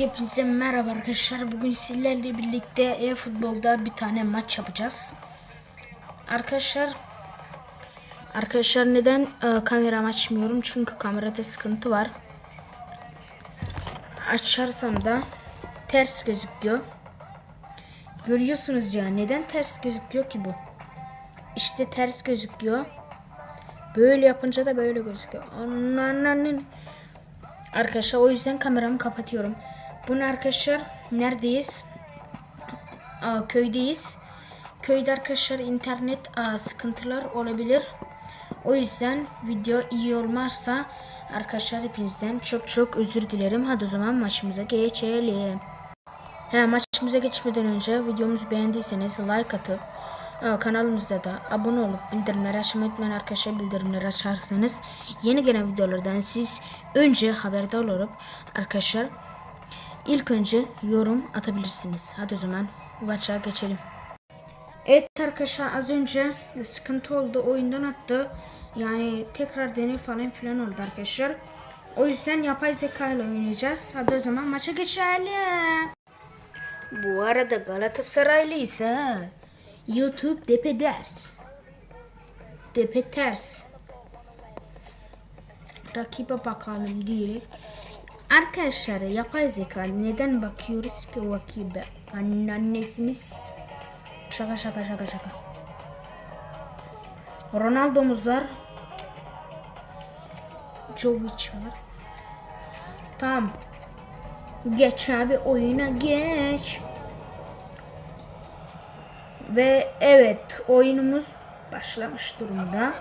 Hepinize merhaba arkadaşlar. Bugün sizlerle birlikte e-futbolda bir tane maç yapacağız. Arkadaşlar Arkadaşlar neden e, kameramı açmıyorum? Çünkü kamerada sıkıntı var. Açarsam da ters gözüküyor. Görüyorsunuz ya neden ters gözüküyor ki bu? İşte ters gözüküyor. Böyle yapınca da böyle gözüküyor. Ananın. Arkadaşlar o yüzden kameramı kapatıyorum. Bunu arkadaşlar neredeyiz? Aa, köydeyiz. Köyde arkadaşlar internet aa, sıkıntılar olabilir. O yüzden video iyi olmazsa arkadaşlar hepinizden çok çok özür dilerim. Hadi o zaman maçımıza geçelim. He, maçımıza geçmeden önce videomuzu beğendiyseniz like atıp kanalımızda da abone olup bildirimleri açmayı unutmayın arkadaşlar. Bildirimleri açarsanız yeni gelen videolardan siz önce haberdar olup arkadaşlar ilk önce yorum atabilirsiniz. Hadi o zaman maça geçelim. Evet arkadaşlar az önce sıkıntı oldu oyundan attı. Yani tekrar deney falan filan oldu arkadaşlar. O yüzden yapay zeka ile oynayacağız. Hadi o zaman maça geçelim. Bu arada Galatasaraylı ise YouTube depe ders. Depe ters. Rakibe bakalım diyelim. Arkadaşlar yapay zeka neden bakıyoruz ki o rakibe? Anneannesiniz. Şaka şaka şaka şaka. Ronaldo'muz var. Jovic var. Tamam. Geç abi oyuna geç. Ve evet oyunumuz başlamış durumda.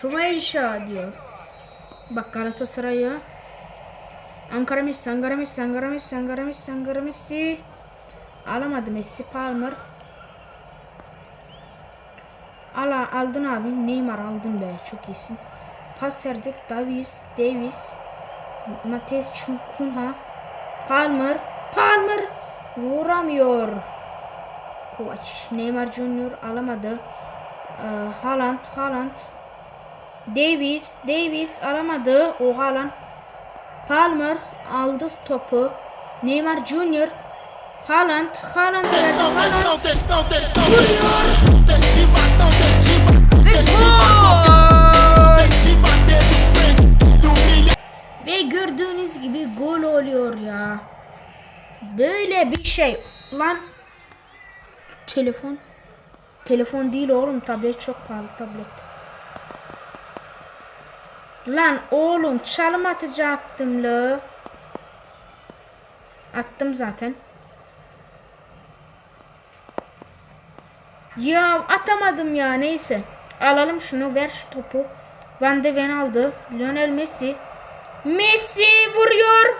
Croatia diyor. Bak Galatasaray'a. Ankara Messi, Ankara Messi, Ankara Messi, Ankara Messi, Ankara Messi. Alamadı Messi, Palmer. Ala aldın abi. Neymar aldın be. Çok iyisin. Pas verdik. Davis, Davis. Mateus Cunha. Palmer. Palmer. Vuramıyor. Kovac. Neymar Junior alamadı. Ee, Haaland, Haaland. Davis, Davis alamadı. O Haaland. Palmer aldı topu. Neymar Junior. Haaland, Haaland verdi. Haaland ve gördüğünüz gibi gol oluyor ya. Böyle bir şey. Lan telefon telefon değil oğlum tablet çok pahalı tablet. Lan oğlum çalım atacaktım la. Attım zaten. Ya atamadım ya neyse. Alalım şunu ver şu topu. Van de Ven aldı. Lionel Messi. Messi vuruyor.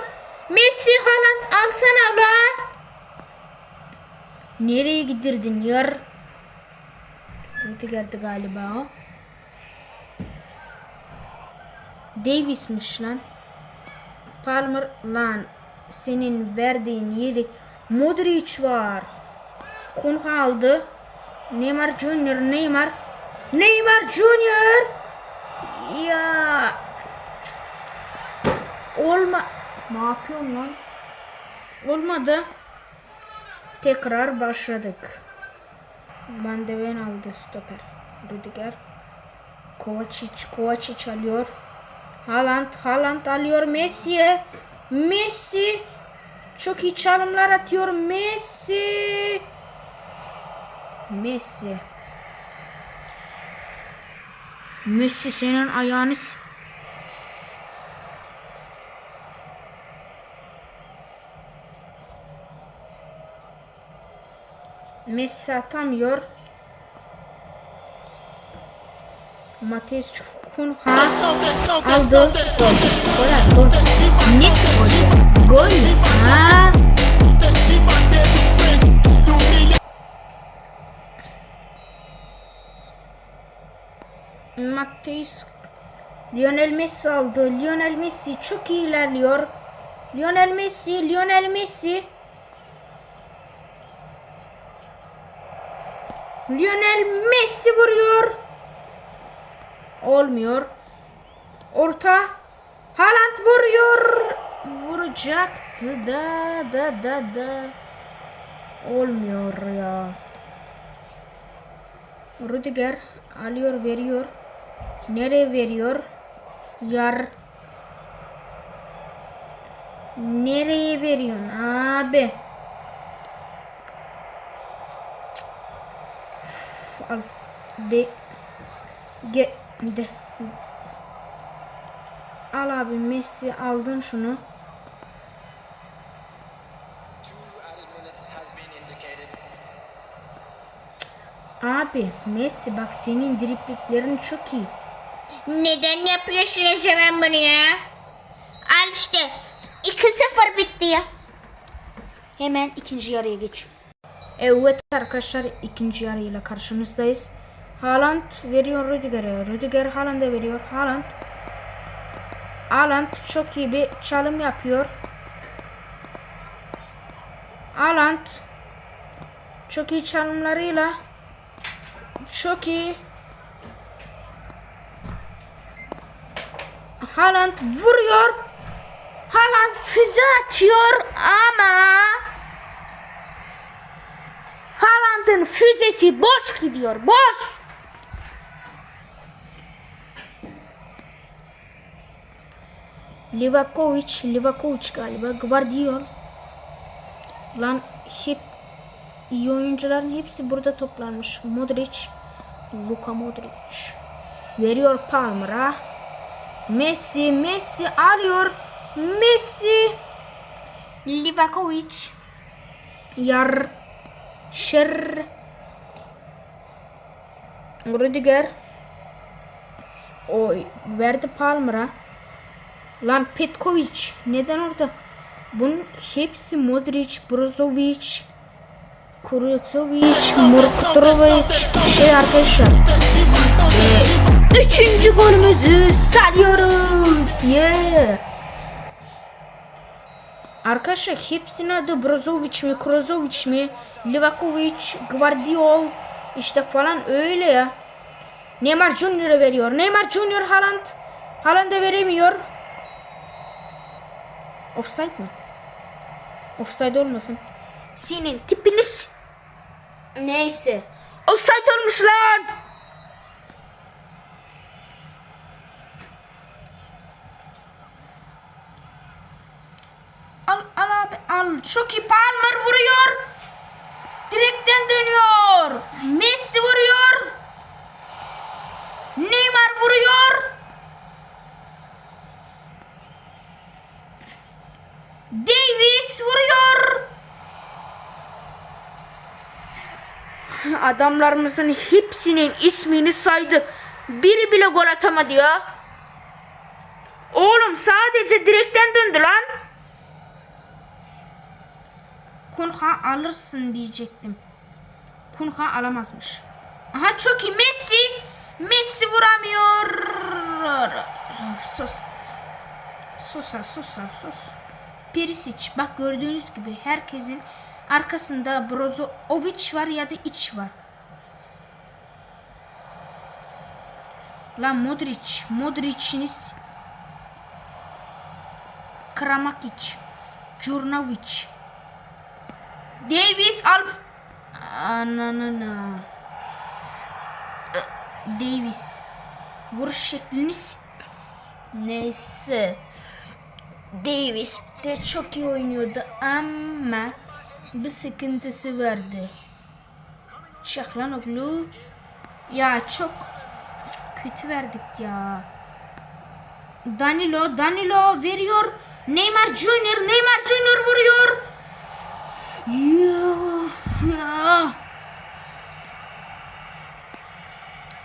Messi Haaland alsana la. Nereye gidirdin yar? Burada geldi galiba o. Davis'miş lan. Palmer lan. Senin verdiğin yeri Modric var. Konha aldı. Neymar Junior Neymar. Neymar Junior. Ya. Olma. Ne yapıyorsun lan? Olmadı. Tekrar başladık. Van de Ven aldı stoper. Rüdiger. Kovacic, Kovacic alıyor. Haaland, Haaland alıyor Messi'ye. Messi. Çok iyi çalımlar atıyor Messi. Messi. Messi senin ayağını Messi atamıyor. Mateus Cunha aldı. Gol. Gol at, gol. Net gol. Gol. Ha. Mateus Lionel Messi aldı. Lionel Messi çok iyi ilerliyor. Lionel Messi, Lionel Messi. Lionel Messi vuruyor. Olmuyor. Orta. Haaland vuruyor. Vuracaktı da da da da. Olmuyor ya. Rüdiger alıyor veriyor. Nereye veriyor? Yar. Nereye veriyorsun abi? Al. De. Ge. De. Al abi Messi aldın şunu. Abi Messi bak senin dripliklerin çok iyi. Neden yapıyorsunuz hemen bunu ya? Al işte. 2-0 bitti ya. Hemen ikinci yarıya geç. Evet arkadaşlar ikinci yarıyla karşınızdayız. Haaland veriyor Rüdiger'e. Rüdiger Haaland'a veriyor. Haaland Haaland çok iyi bir çalım yapıyor. Haaland çok iyi çalımlarıyla çok iyi Haaland vuruyor. Haaland füze atıyor ama Haaland'ın füzesi boş gidiyor. Boş. Livakovic, Livakovic galiba. Gvardiol. Lan hep iyi oyuncuların hepsi burada toplanmış. Modric, Luka Modric. Veriyor Palmer'a. Messi, Messi alıyor. Messi. Livakovic. Yar. Şer. Rüdiger. Oy. Verdi Palmer'a. Lan Petkovic. Neden orada? Bunun hepsi Modric, Brozovic, Kurutovic, Murkutrovic. Şey arkadaşlar. Ee, üçüncü golümüzü salıyoruz. Yeah. Arkadaşlar hepsinin adı Brozovic mi, Krozovic mi, Livakovic, Gvardiol işte falan öyle ya. Neymar Junior'a veriyor. Neymar Junior Haaland. Haaland'a veremiyor. Offside mi? Offside olmasın. Senin tipiniz. Neyse. Offside olmuş lan. Al al abi al. İyi Palmer vuruyor. Direkten dönüyor. Messi vuruyor. Neymar vuruyor. Davis vuruyor. Adamlarımızın hepsinin ismini saydı. Biri bile gol atamadı ya. Oğlum sadece direkten döndü lan. Kunha alırsın diyecektim. Kunha alamazmış. Aha çok iyi Messi. Messi vuramıyor. Sus. Susa susa sus. Perisic bak gördüğünüz gibi herkesin arkasında Brozovic var ya da iç var. Lan Modric, Modric'iniz Kramakic, Jurnovic, Davis Alf Ananana. Davis. Vuruş şekliniz neyse. Davis de çok iyi oynuyordu ama bir sıkıntısı vardı. Şahlanoglu ya çok kötü verdik ya. Danilo, Danilo veriyor. Neymar Junior, Neymar Junior vuruyor. Ya.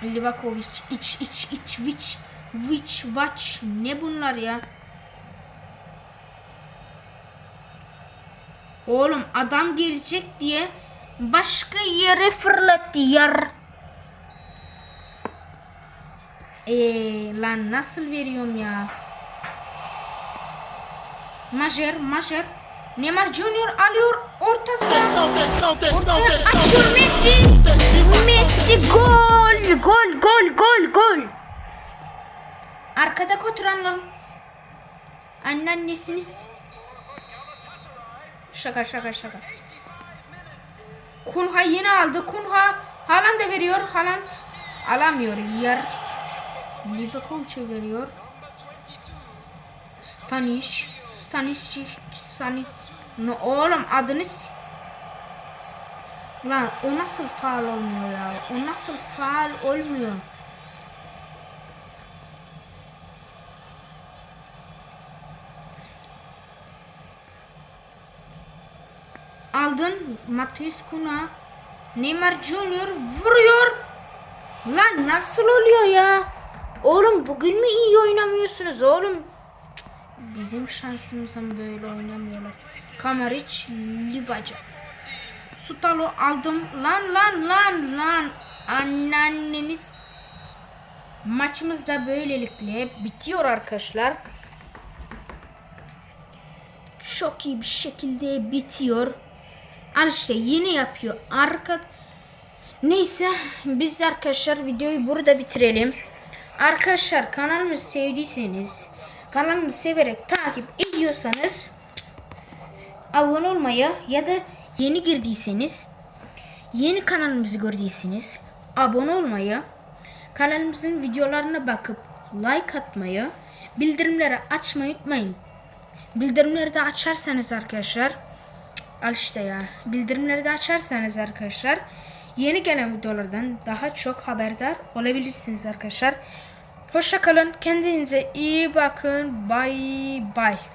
Livakovic, iç, iç, iç, viç, viç, vaç. Ne bunlar ya? Oğlum adam gelecek diye başka yere fırlattı yer. Eee lan nasıl veriyorum ya? Majer, Majer. Neymar Junior alıyor ortası. Ortaya açıyor Messi. Messi gol, gol, gol, gol, gol. Arkada oturanlar. anneannesiniz. Şaka şaka şaka. Kunha yine aldı. Kunha Haaland da veriyor. Haaland alamıyor. Yer Livakovic'e veriyor. Staniş. Staniş. Staniş. No, oğlum adınız Lan o nasıl faal olmuyor ya? O nasıl faal olmuyor? Aldın Matius Kuna Neymar Junior vuruyor. Lan nasıl oluyor ya? Oğlum bugün mü iyi oynamıyorsunuz oğlum? Bizim şansımızdan böyle oynamıyorlar. Kamaric, Livaca. Sutalo aldım. Lan lan lan lan. Anneanneniz. Maçımız da böylelikle bitiyor arkadaşlar. Çok iyi bir şekilde bitiyor. Al işte yine yapıyor. Arka Neyse biz de arkadaşlar videoyu burada bitirelim. Arkadaşlar kanalımızı sevdiyseniz kanalımızı severek takip ediyorsanız abone olmayı ya da yeni girdiyseniz yeni kanalımızı gördüyseniz abone olmayı kanalımızın videolarına bakıp like atmayı bildirimleri açmayı unutmayın. Bildirimleri de açarsanız arkadaşlar al işte ya bildirimleri de açarsanız arkadaşlar yeni gelen videolardan daha çok haberdar olabilirsiniz arkadaşlar. Hoşça kalın. Kendinize iyi bakın. Bye bye.